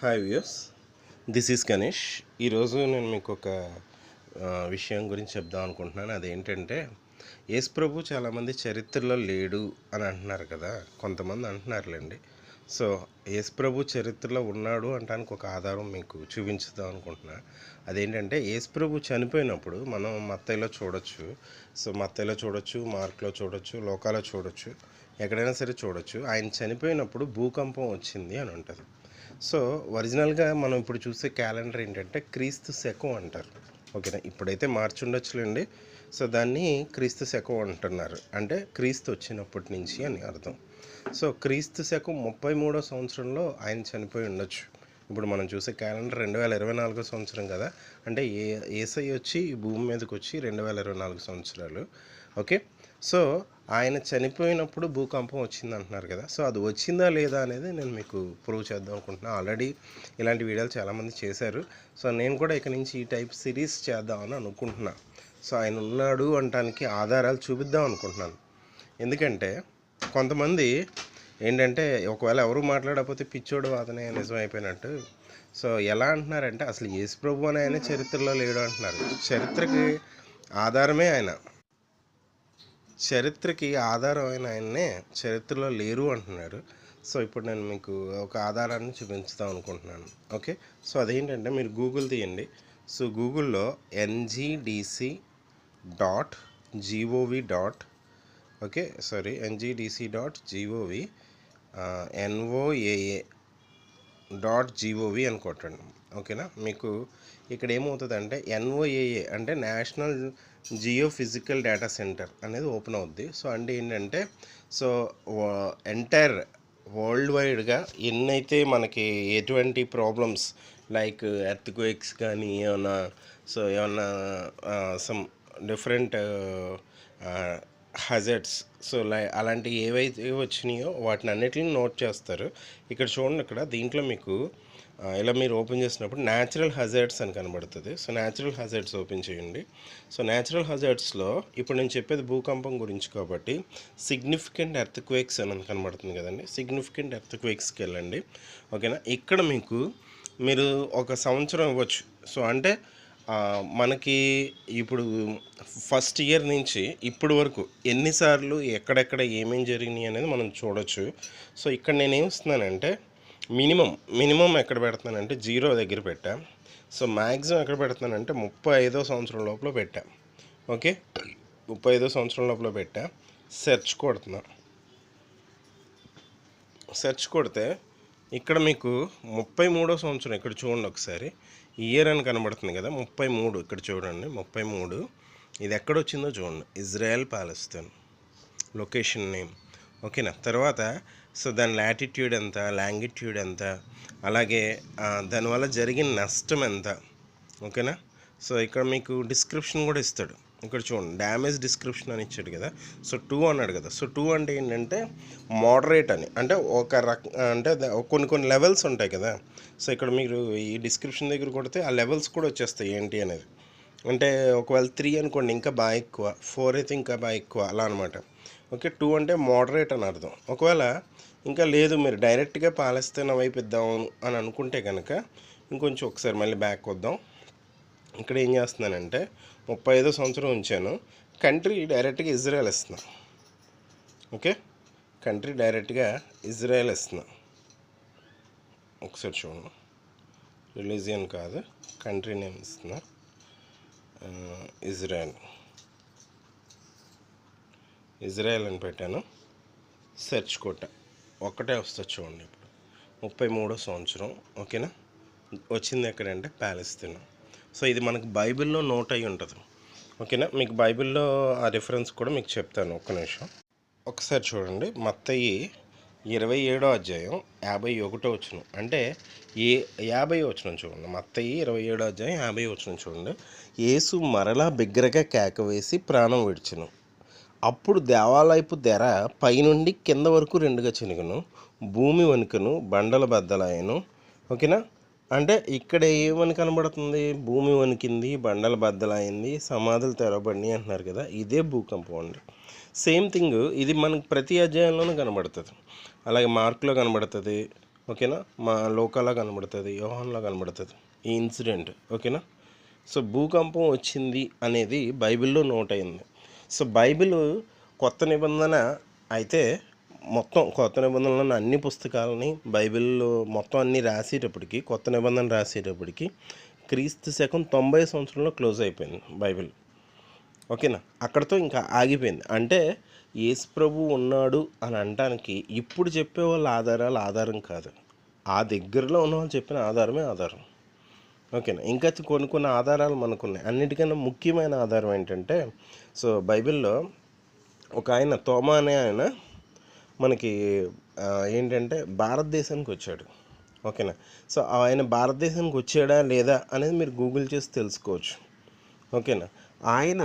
Hi views this is Ganesh ఈరోజు నేను మీకు ఒక విషయం గురించి చెప్దాం అనుకుంటున్నాను. అదేంటంటే యేసు ప్రభు చాలామంది చరిత్రలో లేడు అని అంటున్నారు కదా. కొంతమంది అంటున్నారులేండి. సో యేసు ప్రభు చరిత్రలో ఉన్నాడు అంటానికి ఒక ఆధారం మీకు చూపించుదాం అనుకుంటున్నా. అదేంటంటే యేసు ప్రభు చనిపోయినప్పుడు మనం మత్తయిలో చూడొచ్చు. సో మత్తయిలో చూడొచ్చు మార్క్లో చూడొచ్చు లోకాలో చూడొచ్చు ఎక్కడైనా సరే చూడొచ్చు. ఆయన చనిపోయినప్పుడు భూకంపం వచ్చింది అని ఉంటుంది. సో ఒరిజినల్గా మనం ఇప్పుడు చూసే క్యాలెండర్ ఏంటంటే క్రీస్తు శకం అంటారు. ఓకేనా? ఇప్పుడైతే మార్చి ఉండొచ్చులేండి. సో దాన్ని క్రీస్తు శకం అంటున్నారు. అంటే క్రీస్తు వచ్చినప్పటి నుంచి అని అర్థం. సో క్రీస్తు శకం ముప్పై మూడో సంవత్సరంలో ఆయన చనిపోయి ఉండొచ్చు. ఇప్పుడు మనం చూసే క్యాలెండర్ రెండు వేల ఇరవై నాలుగో సంవత్సరం కదా? అంటే ఏ ఏసై వచ్చి ఈ భూమి మీదకి వచ్చి రెండు వేల ఇరవై నాలుగు సంవత్సరాలు. ఓకే? సో ఆయన చనిపోయినప్పుడు భూకంపం వచ్చింది అంటున్నారు కదా. సో అది వచ్చిందా లేదా అనేది నేను మీకు ప్రూవ్ చేద్దాం అనుకుంటున్నాను ఆల్రెడీ ఇలాంటి వీడియోలు చాలామంది చేశారు. సో నేను కూడా ఇక నుంచి ఈ టైప్ సిరీస్ చేద్దామని అనుకుంటున్నా. సో ఆయన ఉన్నాడు అనటానికి ఆధారాలు చూపిద్దాం అనుకుంటున్నాను. ఎందుకంటే కొంతమంది ఏంటంటే ఒకవేళ ఎవరు మాట్లాడకపోతే పిచ్చోడు వాదనే నిజం అయిపోయినట్టు. సో ఎలా అంటున్నారంటే అసలు యేసు ప్రభు అని ఆయన చరిత్రలో లేడు అంటున్నారు. చరిత్రకి ఆధారమే ఆయన. చరిత్రకి ఆధారమైన ఆయన్నే చరిత్రలో లేరు అంటున్నారు. సో ఇప్పుడు నేను మీకు ఒక ఆధారాన్ని చూపించుదాం అనుకుంటున్నాను. ఓకే? సో అదేంటంటే మీరు గూగుల్ తీయండి. సో గూగుల్లో NGDC dot GOV dot okay? Sorry NGDC dot GOV NOAA dot GOV అని కొట్టండి ఓకేనా? మీకు ఇక్కడ ఏమవుతుందంటే ఎన్ఓఏఏ అంటే national geophysical data centre అనేది ఓపెన్ అవుద్ది. సో అంటే ఏంటంటే సో ఎంటైర్ వరల్డ్ వైడ్గా ఎన్నైతే మనకి ఎటువంటి ప్రాబ్లమ్స్ లైక్ ఎర్త్ క్వేక్స్ కానీ ఏమన్నా సో ఏమన్నా సమ్ డిఫరెంట్ హజర్డ్స్ సో లై అలాంటివి ఏవైతే వచ్చినాయో వాటిని అన్నిటిని నోట్ చేస్తారు. ఇక్కడ చూడండి ఇక్కడ దీంట్లో మీకు ఇలా మీరు ఓపెన్ చేసినప్పుడు న్యాచురల్ హజర్డ్స్ అని కనబడుతుంది. సో న్యాచురల్ హజర్డ్స్ ఓపెన్ చేయండి. సో న్యాచురల్ హజర్డ్స్లో ఇప్పుడు నేను చెప్పేది భూకంపం గురించి కాబట్టి సిగ్నిఫికెంట్ ఎర్త్ క్వేక్స్ అని కనబడుతుంది కదండి. సిగ్నిఫికెంట్ ఎర్త్ క్వేక్స్కి వెళ్ళండి. ఓకేనా? ఇక్కడ మీకు మీరు ఒక సంవత్సరం ఇవ్వచ్చు. సో అంటే మనకి ఇప్పుడు ఫస్ట్ ఇయర్ నుంచి ఇప్పటి వరకు ఎన్నిసార్లు ఎక్కడెక్కడ ఏమేమి జరిగినాయి అనేది మనం చూడొచ్చు. సో ఇక్కడ నేను ఏం మినిమం మినిమం ఎక్కడ పెడుతున్నానంటే జీరో దగ్గర పెట్టా. సో మ్యాక్సిమం ఎక్కడ పెడుతున్నానంటే ముప్పై ఐదో సంవత్సరం లోపల పెట్టా. ఓకే? ముప్పై ఐదో సంవత్సరం లోపల పెట్టా. సెర్చ్ కొడుతున్నా. సెర్చ్ కొడితే ఇక్కడ మీకు ముప్పై మూడో సంవత్సరం ఇక్కడ చూడండి ఒకసారి. ఇయర్ అని కనబడుతుంది కదా ముప్పై మూడు ఇక్కడ చూడండి ముప్పై మూడు. ఇది ఎక్కడ వచ్చిందో చూడండి. Israel Palestine. లొకేషన్ నేమ్ ఓకేనా? తర్వాత సో దాని లాటిట్యూడ్ ఎంత లాంగిట్యూడ్ ఎంత అలాగే దానివల్ల జరిగిన నష్టం ఎంత ఓకేనా? సో ఇక్కడ మీకు డిస్క్రిప్షన్ కూడా ఇస్తాడు. ఇక్కడ చూడండి డ్యామేజ్ డిస్క్రిప్షన్ అని ఇచ్చాడు కదా. సో టూ అన్నాడు కదా. సో టూ అంటే ఏంటంటే మోడరేట్ అని. అంటే ఒక రక అంటే కొన్ని కొన్ని లెవెల్స్ ఉంటాయి కదా. సో ఇక్కడ మీరు ఈ డిస్క్రిప్షన్ దగ్గర కొడితే ఆ లెవెల్స్ కూడా వచ్చేస్తాయి ఏంటి అనేది. అంటే ఒకవేళ త్రీ అనుకోండి ఇంకా బాగా ఎక్కువ. ఫోర్ అయితే ఇంకా బాగా ఎక్కువ. అలా అనమాట ఓకే టూ అంటే మోడరేట్ అని అర్థం. ఒకవేళ ఇంకా లేదు మీరు డైరెక్ట్గా పాలస్తీనా వైపు ఇద్దాం అని అనుకుంటే కనుక ఇంకొంచెం ఒకసారి మళ్ళీ బ్యాక్ వద్దాం. ఇక్కడ ఏం చేస్తున్నానంటే ముప్పై ఐదో సంవత్సరం ఉంచాను. కంట్రీ డైరెక్ట్గా ఇజ్రాయెల్ ఇస్తున్నా. ఓకే? కంట్రీ డైరెక్ట్గా ఇజ్రాయెల్ ఇస్తున్నా. ఒకసారి చూడండి. రిలీజియన్ కాదు కంట్రీ నేమ్ ఇస్తున్నా. ఇజ్రాయెల్ ఇజ్రాయెల్ అని పెట్టాను. సెర్చ్ కొట్ట. ఒక్కటే వస్తుంది చూడండి ఇప్పుడు. ముప్పై మూడో సంవత్సరం ఓకేనా? వచ్చింది ఎక్కడంటే ప్యాలెస్తీన్ సో ఇది మనకు బైబిల్లో నోట్ అయి ఉంటుంది. ఓకేనా? మీకు బైబిల్లో ఆ రిఫరెన్స్ కూడా మీకు చెప్తాను ఒక్క నిమిషం. ఒకసారి చూడండి. మత్తయి ఇరవై ఏడో అధ్యాయం యాభై ఒకటో వచ్చిన అంటే ఏ యాభై వచ్చిన చూడండి. మత్తయి ఇరవై ఏడో అధ్యాయం యాభై వచ్చిన చూడండి. యేసు మరలా బిగ్గరగా కేక వేసి ప్రాణం విడిచెను. అప్పుడు దేవాలయపు తెర పైనుండి కింద వరకు రెండుగా చినుగును భూమి వణుకును బండల బద్దలాయను ఓకేనా? అంటే ఇక్కడ ఏమని కనబడుతుంది? భూమి వణికింది బండల బద్దలైంది సమాధులు తెరవబడి అంటున్నారు కదా ఇదే భూకంపం అండి. సేమ్ థింగ్ ఇది మనకు ప్రతి అధ్యాయంలోనూ కనబడుతుంది. అలాగే మార్క్లో కనబడుతుంది ఓకేనా? మా లోకాలా కనబడుతుంది యోహన్లా కనబడుతుంది ఈ ఇన్సిడెంట్ ఓకేనా? సో భూకంపం వచ్చింది అనేది బైబిల్లో నోట్ అయింది సో బైబిల్ కొత్త నిబంధన అయితే మొత్తం కొత్త నిబంధనలను అన్ని పుస్తకాలని బైబిల్లో మొత్తం అన్ని రాసేటప్పటికి కొత్త నిబంధన రాసేటప్పటికి క్రీస్తు శకం తొంభై సంవత్సరంలో క్లోజ్ అయిపోయింది బైబిల్. ఓకేనా? అక్కడతో ఇంకా ఆగిపోయింది. అంటే యేసు ప్రభు ఉన్నాడు అని అనడానికి ఇప్పుడు చెప్పే వాళ్ళ ఆధారాలు ఆధారం కాదు. ఆ దగ్గరలో ఉన్న వాళ్ళు చెప్పిన ఆధారమే ఆధారం. ఓకేనా. ఇంకా కొన్ని కొన్ని ఆధారాలు మనకున్నాయి. అన్నిటికన్నా ముఖ్యమైన ఆధారం ఏంటంటే సో బైబిల్లో ఒక ఆయన తోమా అనే ఆయన మనకి ఏంటంటే భారతదేశానికి వచ్చాడు. ఓకేనా. సో ఆయన భారతదేశానికి వచ్చాడా లేదా అనేది మీరు గూగుల్ చేసి తెలుసుకోవచ్చు. ఓకేనా. ఆయన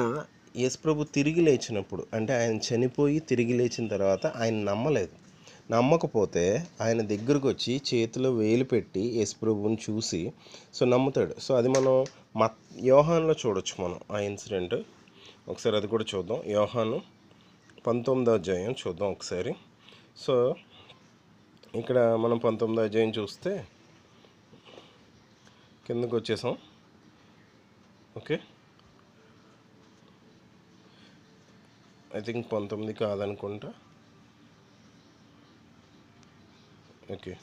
యేసుప్రభు తిరిగి లేచినప్పుడు అంటే ఆయన చనిపోయి తిరిగి లేచిన తర్వాత ఆయన నమ్మలేదు. నమ్మకపోతే ఆయన దగ్గరకు వచ్చి చేతిలో వేలు పెట్టి యేసుప్రభుని చూసి సో నమ్ముతాడు. సో అది మనం మత్ యోహాన్లో చూడొచ్చు మనం ఆ ఇన్సిడెంట్. ఒకసారి అది కూడా చూద్దాం. యోహాను పంతొమ్మిదో అధ్యాయం చూద్దాం ఒకసారి. సో ఇక్కడ మనం పంతొమ్మిదో అధ్యాయం చూస్తే కిందకు వచ్చేసాం. ఓకే. ఐ థింక్ పంతొమ్మిది కాదనుకుంటా. ఓకే.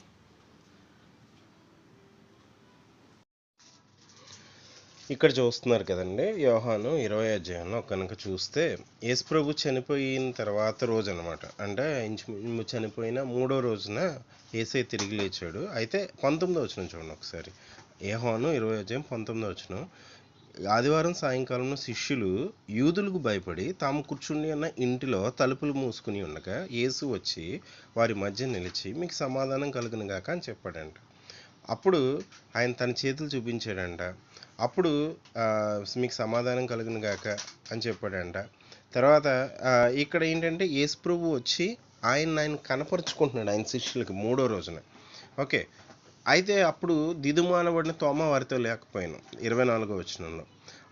ఇక్కడ చూస్తున్నారు కదండి యోహాను ఇరవై అధ్యాయంలో కనుక చూస్తే యేసుప్రభు చనిపోయిన తర్వాత రోజు అనమాట అంటే ఇంచు చనిపోయిన మూడో రోజున ఏసై తిరిగి లేచాడు. అయితే పంతొమ్మిదో వచ్చిన చూడండి ఒకసారి. యోహాను ఇరవై అధ్యాయం పంతొమ్మిదో వచ్చిన ఆదివారం సాయంకాలంలో శిష్యులు యూదులకు భయపడి తాము కూర్చుని ఉన్న ఇంటిలో తలుపులు మూసుకుని ఉండగా యేసు వచ్చి వారి మధ్య నిలిచి మీకు సమాధానం కలుగును అని చెప్పాడంట. అప్పుడు ఆయన తన చేతులు చూపించాడంట. అప్పుడు మీకు సమాధానం కలుగును అని చెప్పాడంట. తర్వాత ఇక్కడ ఏంటంటే యేసు ప్రభు వచ్చి ఆయన ఆయన కనపరుచుకుంటున్నాడు ఆయన శిష్యులకి మూడో రోజున. ఓకే అయితే అప్పుడు దిదుమానబడిన తోమ వారితో లేకపోయాను. ఇరవై నాలుగో వచనంలో.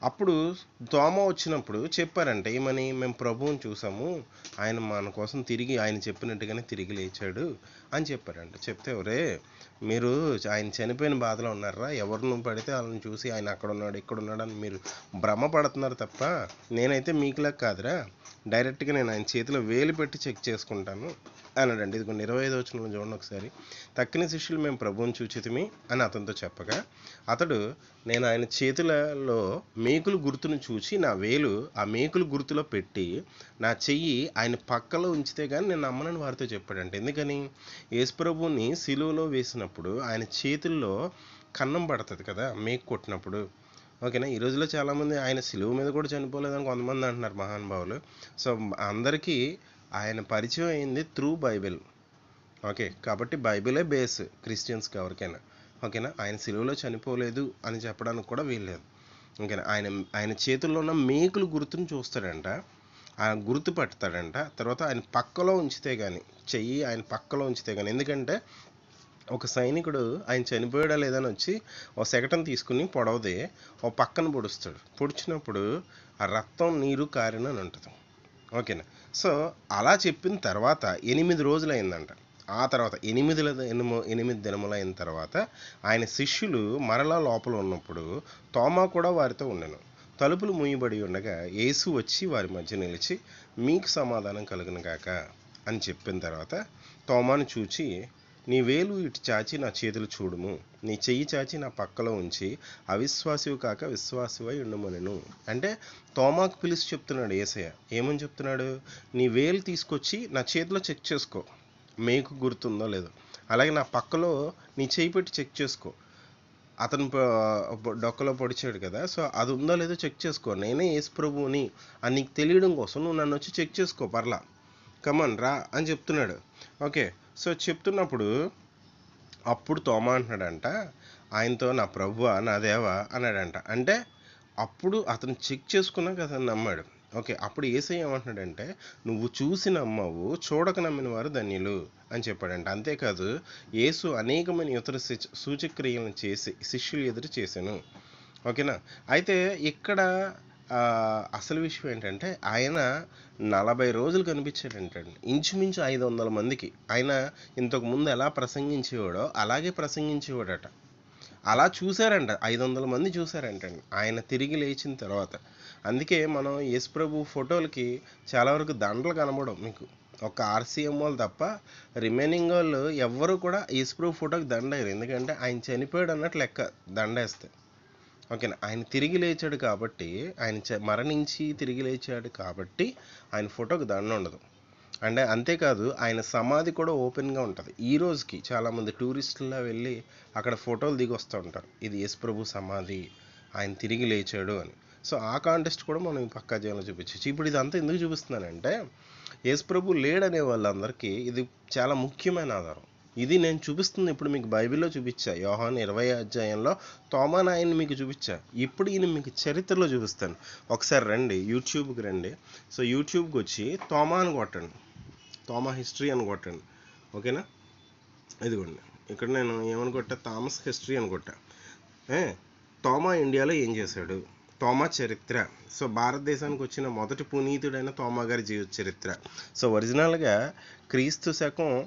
అప్పుడు తోమ వచ్చినప్పుడు చెప్పారంట ఏమని? మేము ప్రభువుని చూసాము. ఆయన మన కోసం తిరిగి ఆయన చెప్పినట్టుగానే తిరిగి లేచాడు అని చెప్పారంట. చెప్తే ఒరే మీరు ఆయన చనిపోయిన బాధలో ఉన్నారా? ఎవరిని పడితే వాళ్ళని చూసి ఆయన అక్కడ ఉన్నాడు ఇక్కడ ఉన్నాడు అని మీరు భ్రమ పడుతున్నారు తప్ప నేనైతే మీకులా కాదురా. డైరెక్ట్గా నేను ఆయన చేతిలో వేలు పెట్టి చెక్ చేసుకుంటాను. అన్నాడండి ఇదిగోండి ఇరవై ఐదు వచ్చిన చూడండి ఒకసారి. తక్కిన శిష్యులు మేము ప్రభువుని చూచితిమి అని అతనితో చెప్పగా అతడు నేను ఆయన చేతులలో మేకులు గుర్తును చూచి నా వేలు ఆ మేకులు గుర్తులో పెట్టి నా చెయ్యి ఆయన పక్కలో ఉంచితే కానీ నేను నమ్మనని వారితో చెప్పాడంటే. ఎందుకని? యేసుప్రభుని సిలువలో వేసినప్పుడు ఆయన చేతుల్లో కన్నం పడుతుంది కదా మేకు కొట్టినప్పుడు. ఓకేనా? ఈ రోజులో చాలామంది ఆయన సిలువ మీద కూడా చనిపోలేదని కొంతమంది అంటున్నారు మహానుభావులు. సో అందరికీ ఆయన పరిచయం అయింది త్రూ బైబిల్ ఓకే కాబట్టి బైబిలే బేస్ క్రిస్టియన్స్కి ఎవరికైనా. ఓకేనా ఆయన సిలువలో చనిపోలేదు అని చెప్పడానికి కూడా వీల్లేదు. ఓకేనా ఆయన ఆయన చేతుల్లో ఉన్న మేకులు గుర్తును చూస్తాడంట. ఆయన గుర్తు పడతాడంట తర్వాత ఆయన పక్కలో ఉంచితే కానీ చెయ్యి ఆయన పక్కలో ఉంచితే కానీ ఎందుకంటే ఒక సైనికుడు ఆయన చనిపోయాడా లేదని వచ్చి ఓ సెకటం తీసుకుని పొడవది ఓ పక్కన పొడుస్తాడు. పొడిచినప్పుడు ఆ రక్తం నీరు కారిన అని ఉంటుంది ఓకేనా? సో అలా చెప్పిన తర్వాత ఎనిమిది రోజులు అయిందంట ఆ తర్వాత ఎనిమిది ఎనిమిది ఎనిమిది దినములు అయిన తర్వాత ఆయన శిష్యులు మరలా లోపల ఉన్నప్పుడు తోమా కూడా వారితో ఉండెను. తలుపులు మూయబడి ఉండగా యేసు వచ్చి వారి మధ్య నిలిచి మీకు సమాధానం కలుగును గాక అని చెప్పిన తర్వాత తోమాను చూచి నీ వేలు ఇటు చాచి నా చేతులు చూడుము. నీ చెయ్యి చాచి నా పక్కలో ఉంచి అవిశ్వాసివి కాక విశ్వాసివై ఉండమనెను. అంటే తోమాకు పిలిచి చెప్తున్నాడు ఏసయ్య. ఏమని చెప్తున్నాడు? నీ వేలు తీసుకొచ్చి నా చేతిలో చెక్ చేసుకో. మేకు గుర్తుందో లేదో. అలాగే నా పక్కలో నీ చేయి పెట్టి చెక్ చేసుకో. అతను డొక్కలో పొడిచాడు కదా సో అది ఉందో లేదో చెక్ చేసుకో. నేనే యేసు ప్రభువుని అని నీకు తెలియడం కోసం నువ్వు నన్ను వచ్చి చెక్ చేసుకో పర్లా. కమన్ రా అని చెప్తున్నాడు. ఓకే. సో చెప్తున్నప్పుడు అప్పుడు తోమా అంటున్నాడంట ఆయనతో నా ప్రభువ నా దేవా అన్నాడంట. అంటే అప్పుడు అతను చెక్ చేసుకున్నాక అతను నమ్మాడు. ఓకే అప్పుడు ఏసై ఏమంటున్నాడంటే నువ్వు చూసి నమ్మవు చూడక నమ్మిన వారు ధన్యులు అని చెప్పాడంట. అంతేకాదు యేసు అనేకమైన ఇతర సూచక్రియలను చేసి శిష్యులు ఎదురు చేశాను. ఓకేనా? అయితే ఇక్కడ అసలు విషయం ఏంటంటే ఆయన నలభై రోజులు కనిపించాడంటండి. ఇంచుమించు ఐదు వందల మందికి. ఆయన ఇంతకు ముందు ఎలా ప్రసంగించేవాడో అలాగే ప్రసంగించేవాడట. అలా చూశారంట. ఐదు వందల మంది చూశారంటండి. ఆయన తిరిగి లేచిన తర్వాత. అందుకే మనం యేసుప్రభు ఫోటోలకి చాలా వరకు దండలు కనబడవు మీకు. ఒక ఆర్సీఎం వాళ్ళు తప్ప రిమైనింగ్ వాళ్ళు ఎవ్వరూ కూడా యేసుప్రభు ఫోటోకి దండయ్యారు ఎందుకంటే ఆయన చనిపోయాడు అన్నట్లు లెక్క దండేస్తే. ఓకేనా? ఆయన తిరిగి లేచాడు కాబట్టి ఆయన మరణించి తిరిగి లేచాడు కాబట్టి ఆయన ఫోటోకి దండ ఉండదు. అండ్ అంతేకాదు ఆయన సమాధి కూడా ఓపెన్గా ఉంటుంది. ఈ రోజుకి చాలామంది టూరిస్టులా వెళ్ళి అక్కడ ఫోటోలు దిగి వస్తూ ఉంటారు. ఇది యేసుప్రభు సమాధి ఆయన తిరిగి లేచాడు అని. సో ఆ కాంటెస్ట్ కూడా మనం ఈ పక్కా జీవనంలో చూపించవచ్చు ఇప్పుడు ఇదంతా ఎందుకు చూపిస్తున్నానంటే యేసుప్రభు లేడనే వాళ్ళందరికీ ఇది చాలా ముఖ్యమైన ఆధారం. ఇది నేను చూపిస్తుంది ఇప్పుడు మీకు బైబిల్లో చూపించా. యోహాన్ ఇరవై అధ్యాయంలో తోమానాయన్ని మీకు చూపించా. ఇప్పుడు ఈయన మీకు చరిత్రలో చూపిస్తాను. ఒకసారి రండి యూట్యూబ్కి రండి. సో యూట్యూబ్కి వచ్చి తోమా అని కొట్టండి. తోమా హిస్టరీ అని కొట్టండి. ఓకేనా? ఇదిగోండి ఇక్కడ నేను ఏమని కొట్టా? థామస్ హిస్టరీ అని కొట్టా. తోమా ఇండియాలో ఏం చేశాడు? తోమా చరిత్ర. సో భారతదేశానికి వచ్చిన మొదటి పునీతుడైన తోమా గారి జీవిత చరిత్ర. సో ఒరిజినల్గా క్రీస్తు శకం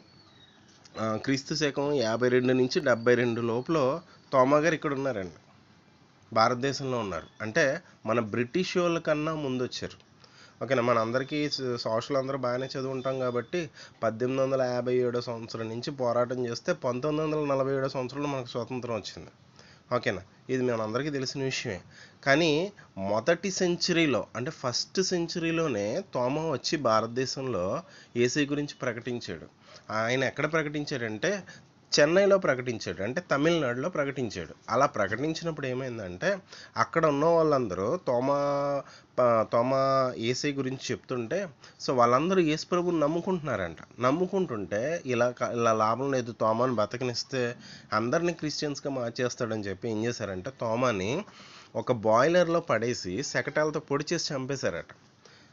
క్రీస్తు శకం యాభై రెండు నుంచి డెబ్బై రెండు లోపల తోమా గారు ఇక్కడ ఉన్నారండి. భారతదేశంలో ఉన్నారు. అంటే మన బ్రిటిష్ వాళ్ళ కన్నా ముందు వచ్చారు ఓకేనా? మన అందరికీ సోషల్ అందరూ బాగానే చదువుంటాం కాబట్టి పద్దెనిమిది వందల యాభై ఏడో సంవత్సరం నుంచి పోరాటం చేస్తే పంతొమ్మిది వందల నలభై ఏడో సంవత్సరంలో మనకు స్వాతంత్రం వచ్చింది. ఓకేనా? ఇది మనందరికీ తెలిసిన విషయమే. కానీ మొదటి సెంచరీలో అంటే ఫస్ట్ సెంచరీలోనే తోమ వచ్చి భారతదేశంలో ఏసీ గురించి ప్రకటించాడు. ఆయన ఎక్కడ ప్రకటించాడంటే చెన్నైలో ప్రకటించాడు. అంటే తమిళనాడులో ప్రకటించాడు. అలా ప్రకటించినప్పుడు ఏమైందంటే అక్కడ ఉన్న వాళ్ళందరూ తోమా తోమా ఏసీ గురించి చెప్తుంటే సో వాళ్ళందరూ యేసు ప్రభుని నమ్ముకుంటున్నారంట. నమ్ముకుంటుంటే ఇలా ఇలా లాభం లేదు తోమాని బతకనిస్తే అందరినీ క్రిస్టియన్స్గా మార్చేస్తాడని చెప్పి ఏం చేశారంటే తోమాని ఒక బాయిలర్లో పడేసి శకటాలతో పొడి చేసి చంపేశారట.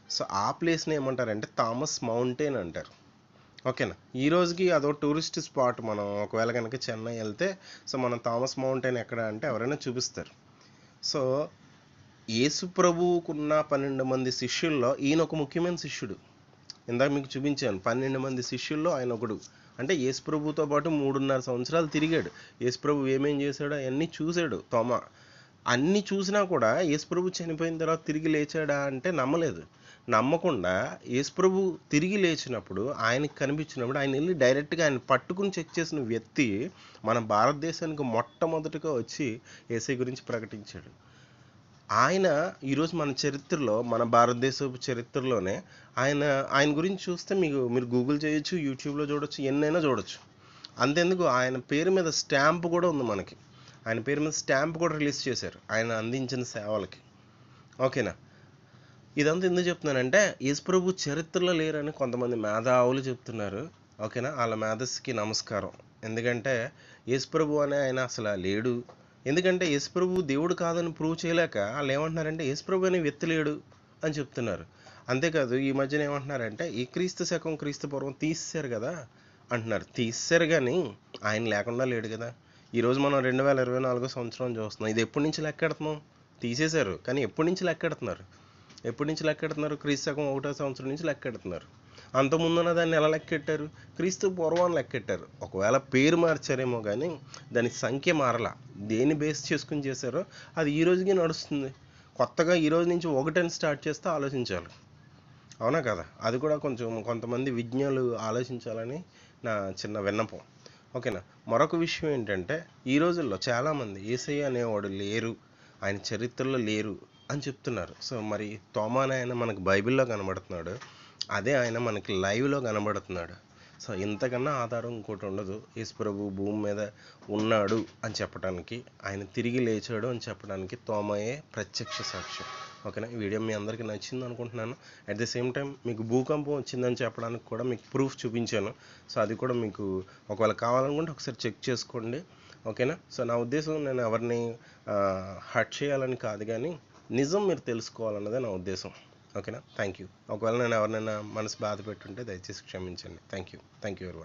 సో ఆ ప్లేస్ని ఏమంటారంటే థామస్ మౌంటైన్ అంటారు. ఓకేనా? ఈ రోజుకి అదో టూరిస్ట్ స్పాట్ మనం ఒకవేళ కనుక చెన్నై వెళ్తే సో మనం థామస్ మౌంటైన్ ఎక్కడ అంటే ఎవరైనా చూపిస్తారు. సో యేసు ప్రభువుకున్న పన్నెండు మంది శిష్యుల్లో ఈయన ఒక ముఖ్యమైన శిష్యుడు. ఇందాక మీకు చూపించాను పన్నెండు మంది శిష్యుల్లో ఆయన ఒకడు అంటే యేసు ప్రభుతో పాటు మూడున్నర సంవత్సరాలు తిరిగాడు. యేసు ప్రభు ఏమేం చేశాడో అవన్నీ చూశాడు తోమ. అన్నీ చూసినా కూడా యేసుప్రభు చనిపోయిన తర్వాత తిరిగి లేచాడా అంటే నమ్మలేదు. నమ్మకుండా యేసుప్రభు తిరిగి లేచినప్పుడు ఆయనకి కనిపించినప్పుడు ఆయన వెళ్ళి డైరెక్ట్గా ఆయన పట్టుకుని చెక్ చేసిన వ్యక్తి మన భారతదేశానికి మొట్టమొదటిగా వచ్చి ఏసై గురించి ప్రకటించాడు. ఆయన ఈరోజు మన చరిత్రలో మన భారతదేశపు చరిత్రలోనే ఆయన ఆయన గురించి చూస్తే మీకు మీరు గూగుల్ చేయొచ్చు యూట్యూబ్లో చూడొచ్చు ఎన్నైనా చూడొచ్చు. అంతెందుకు ఆయన పేరు మీద స్టాంప్ కూడా ఉంది మనకి. ఆయన పేరు మీద స్టాంప్ కూడా రిలీజ్ చేశారు ఆయన అందించిన సేవలకి. ఓకేనా? ఇదంతా ఎందుకు చెప్తున్నానంటే యేసుప్రభు చరిత్రలో లేరని కొంతమంది మేధావులు చెప్తున్నారు. ఓకేనా? వాళ్ళ మేధస్సుకి నమస్కారం. ఎందుకంటే యేసుప్రభు అనే ఆయన అసలు లేడు. ఎందుకంటే యేసుప్రభు దేవుడు కాదని ప్రూవ్ చేయలేక వాళ్ళు ఏమంటున్నారంటే యేసుప్రభు అనే వ్యక్తి లేడు అని చెప్తున్నారు. అంతేకాదు ఈ మధ్యన ఏమంటున్నారంటే ఈ క్రీస్తు శకం క్రీస్తు పూర్వం తీసేశారు కదా అంటున్నారు. తీసేశారు కానీ ఆయన లేకుండా లేడు కదా. ఈరోజు మనం రెండు వేల ఇరవై నాలుగో సంవత్సరం చూస్తున్నాం. ఇది ఎప్పటి నుంచి లెక్కెడుతున్నాం తీసేశారు. కానీ ఎప్పటి నుంచి లెక్కెడుతున్నారు ఎప్పటి నుంచి లెక్కెడుతున్నారు క్రీస్తు శకం ఒకటో సంవత్సరం నుంచి లెక్కెడుతున్నారు అంతకుముందున్న దాన్ని ఎలా లెక్కెట్టారు క్రీస్తు పూర్వం లెక్కెట్టారు ఒకవేళ పేరు మార్చారేమో కానీ దాని సంఖ్య మారలా. దేన్ని బేస్ చేసుకుని చేశారో అది ఈ రోజుకి నడుస్తుంది. కొత్తగా ఈ రోజు నుంచి ఒకటని స్టార్ట్ చేస్తే ఆలోచించాలి. అవునా కదా? అది కూడా కొంచెం కొంతమంది విజ్ఞాలు ఆలోచించాలని నా చిన్న విన్నపం. ఓకేనా? మరొక విషయం ఏంటంటే ఈ రోజుల్లో చాలామంది ఏసయ్య అనేవాడు లేరు. ఆయన చరిత్రలో లేరు. అని చెప్తున్నారు. సో మరి తోమాన ఆయన మనకు బైబిల్లో కనబడుతున్నాడు. అదే ఆయన మనకి లైవ్లో కనబడుతున్నాడు. సో ఇంతకన్నా ఆధారం ఇంకోటి ఉండదు. యేసు ప్రభు భూమి మీద ఉన్నాడు అని చెప్పడానికి ఆయన తిరిగి లేచాడు అని చెప్పడానికి తోమయే ప్రత్యక్ష సాక్ష్యం. ఓకేనా? ఈ వీడియో మీ అందరికీ నచ్చింది అనుకుంటున్నాను. అట్ ద సేమ్ టైం మీకు భూకంపం వచ్చిందని చెప్పడానికి కూడా మీకు ప్రూఫ్ చూపించాను. సో అది కూడా మీకు ఒకవేళ కావాలనుకుంటే ఒకసారి చెక్ చేసుకోండి. ఓకేనా? సో నా ఉద్దేశం నేను ఎవరిని హర్ట్ చేయాలని కాదు కానీ నిజం మీరు తెలుసుకోవాలన్నదే నా ఉద్దేశం. ఓకేనా? థ్యాంక్ యూ ఒకవేళ నేను ఎవరినైనా మనసు బాధ పెట్టుంటే దయచేసి క్షమించండి. థ్యాంక్ యూ థ్యాంక్ యూ ఎవరి